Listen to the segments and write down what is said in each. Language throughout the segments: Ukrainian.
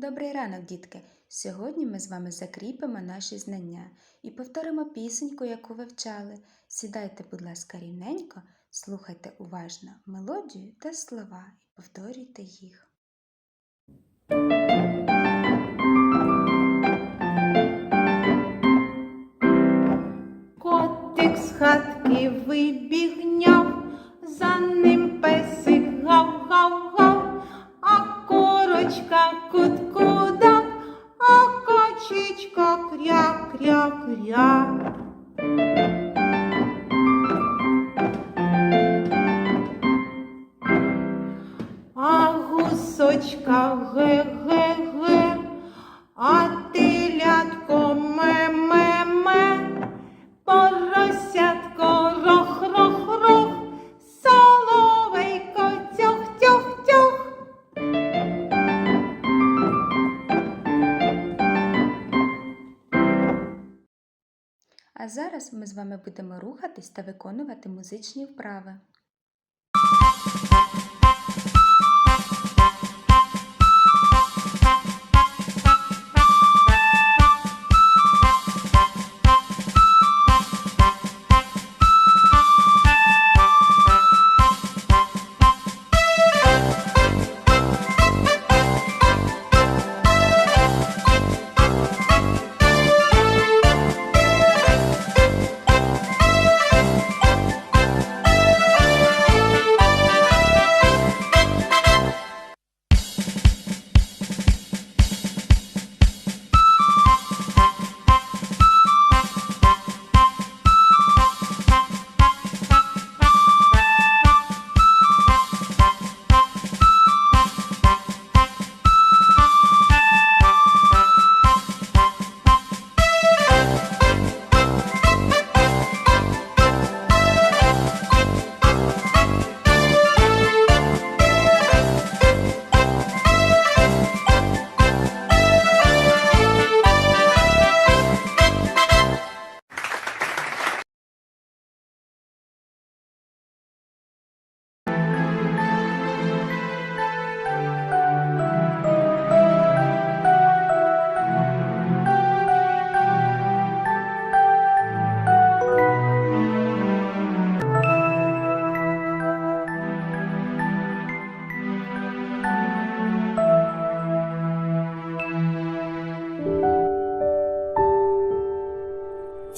Добрий ранок, дітки! Сьогодні ми з вами закріпимо наші знання і повторимо пісеньку, яку вивчали. Сідайте, будь ласка, рівненько, слухайте уважно мелодію та слова і повторюйте їх. Котик з хатки вибігняв, за ним песик гав-гав-гав, а корочка кутку кочечка кря-кря-кря. А А зараз ми з вами будемо рухатись та виконувати музичні вправи.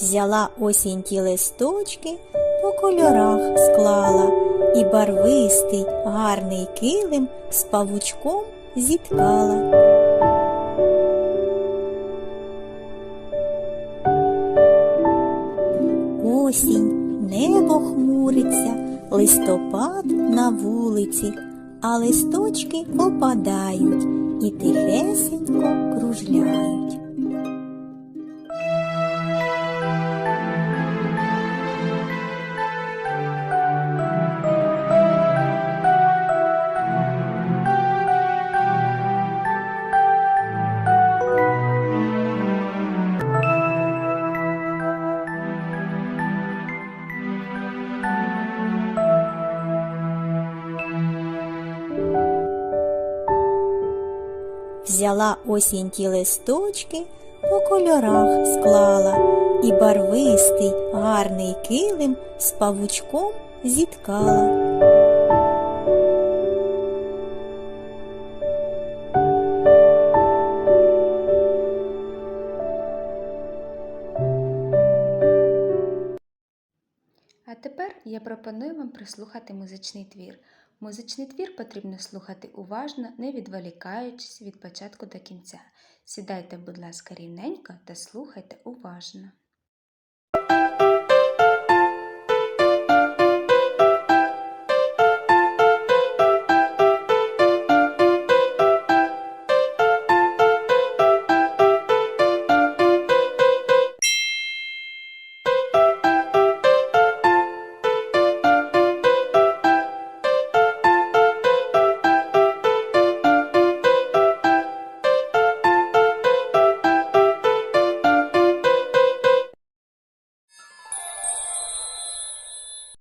Взяла осінь ті листочки, по кольорах склала, і барвистий гарний килим з павучком зіткала. Осінь, небо хмуриться, листопад на вулиці, а листочки опадають і тихесенько кружляють. Взяла осінь ті листочки, по кольорах склала, і барвистий гарний килим з павучком зіткала. А тепер я пропоную вам прослухати музичний твір. Музичний твір потрібно слухати уважно, не відволікаючись від початку до кінця. Сідайте, будь ласка, рівненько та слухайте уважно.